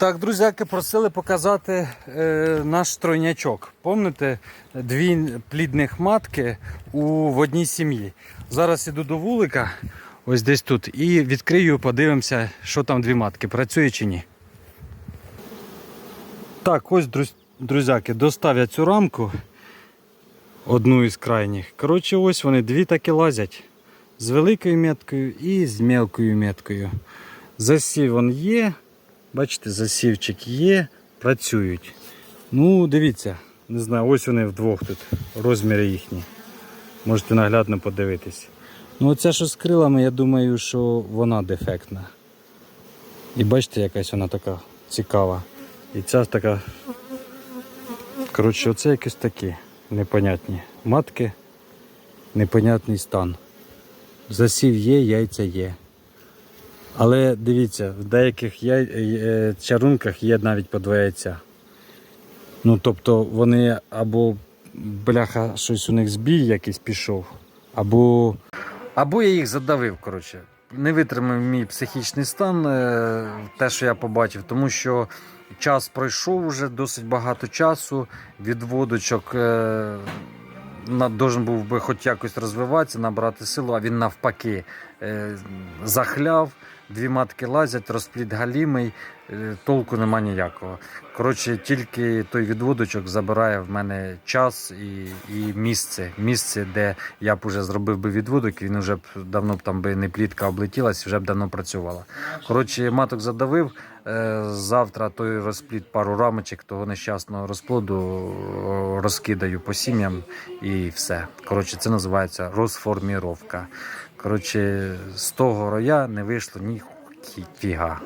Так, друзяки, просили показати е, наш тройнячок. Помните, дві плідних матки у, в одній сім'ї. Зараз іду до вулика, ось десь тут, і відкрию, подивимося, що там дві матки, працює чи ні. Так, ось, друз- друзяки, достав цю рамку, одну із крайніх. Коротше, ось вони дві таки лазять. З великою меткою і з мелкою меткою. Засів он є. Бачите, засівчик є, працюють. Ну, дивіться, не знаю, ось вони вдвох тут, розміри їхні. Можете наглядно подивитись. Ну, оця, що з крилами, я думаю, що вона дефектна. І бачите, якась вона така цікава. І ця така. Коротше, оце якісь такі непонятні. Матки, непонятний стан. Засів є, яйця є. Але дивіться, в деяких яй... е, чарунках є навіть по два яйця. Ну, тобто вони або бляха, щось у них збій якийсь пішов, або. Або я їх задавив, коротше. Не витримав мій психічний стан, е, те, що я побачив, тому що час пройшов вже досить багато часу. Відводочок е, на- должен був би хоч якось розвиватися, набрати силу, а він навпаки е, захляв. Дві матки лазять, розплід галімий, толку нема ніякого. Коротше, тільки той відводочок забирає в мене час і, і місце. Місце, де я б уже зробив би відводок, він вже б давно б там би не плітка облетілась, вже б давно працювала. Коротше, маток задавив. Е, Завтра той розплід пару рамочок того нещасного розплоду е, розкидаю по сім'ям і все. Коротше, це називається розформіровка. Коротше, з того роя не вийшло ні фіга.